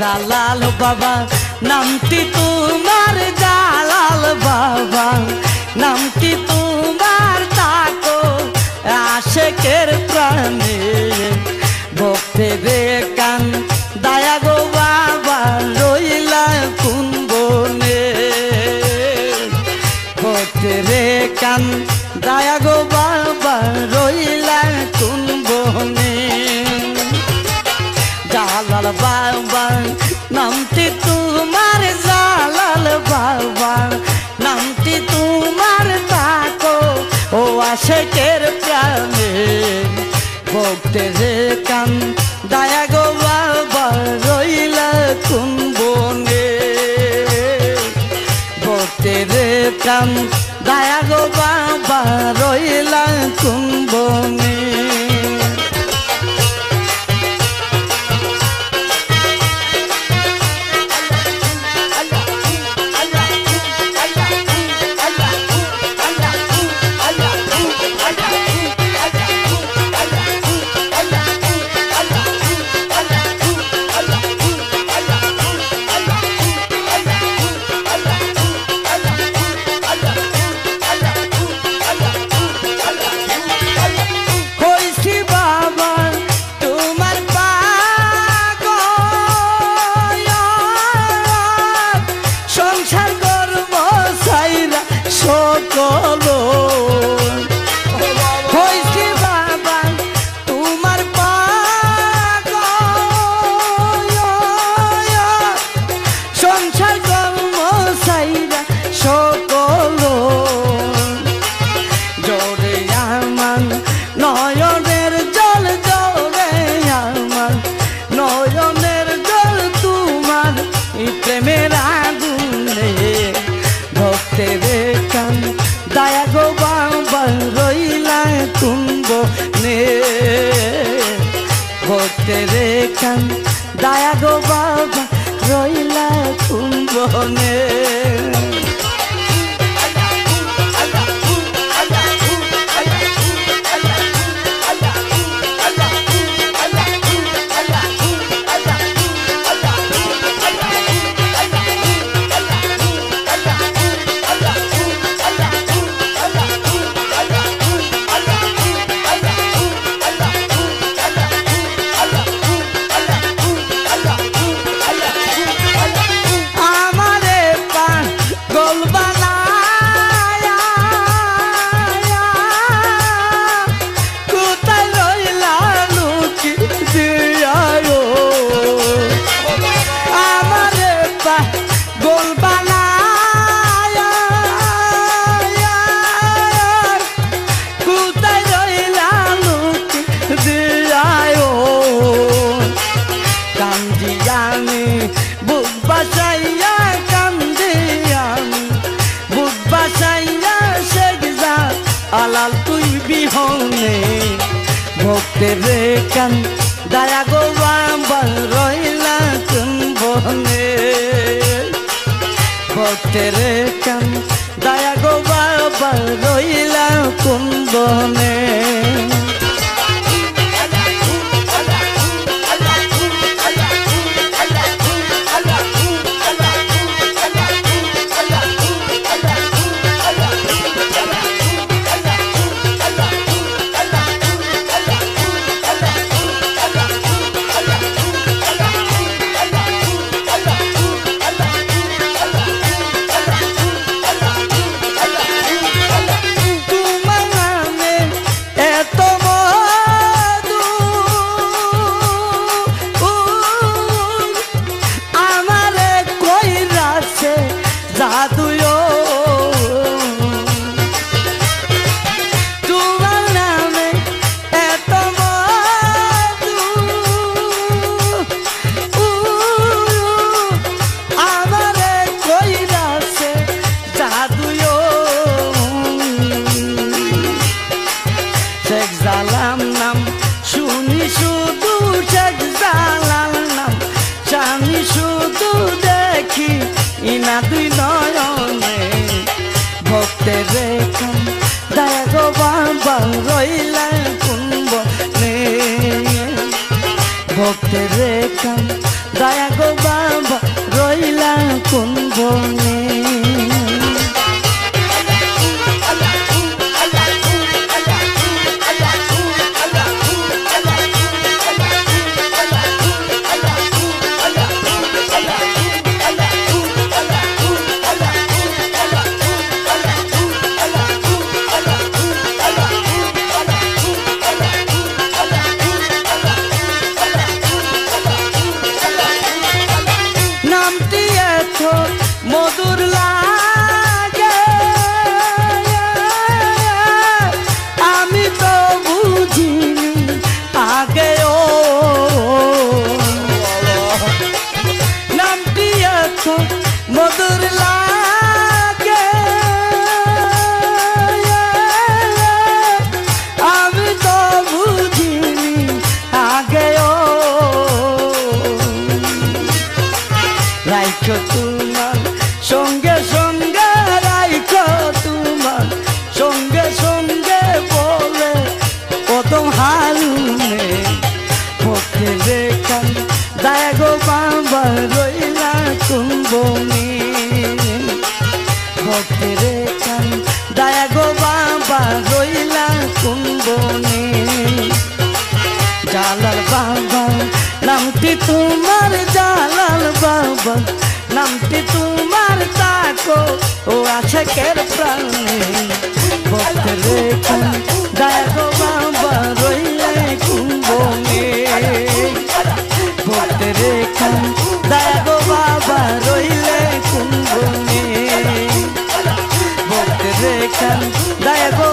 জালাল বাবা নামটি তোমার জালাল বাবা। নামটি তোমার তাকো আশেকের প্রাণে ভক্তে কান ও প্রাণে। ভক্তে যে কান, দায়া গো বাবা, রইলা কোন বনে। ভক্তের কান, দায়া গো বাবা, রইলা কোন পাগল? সংসার করব সাইরা সকল দয়া গো বাবা রইলা কুম্ভ কান দয়া গো বাবা রইলা কোন বনে। ভক্তের কান দয়া গো বাবা রইলা কোন বনে। দুই নয়নে ভক্তের রেখান, দয়া গো বাবা রইলা কুম্ভ নে ভক্তের রেখান, দয়া গো বাবা রইলা কোন বনে কদম হারুনে পক্ষে রেখান দায় গো বাবা রইলা কুম্বনে পক্ষে রেখান দায় গো বাবা রইলা কুম্বনে জালাল বাবা, নামটি তোমার জালাল বাবা, নামটি তোমার তাকো ও আছে কের প্রাণে ভক্ত রেখা দায়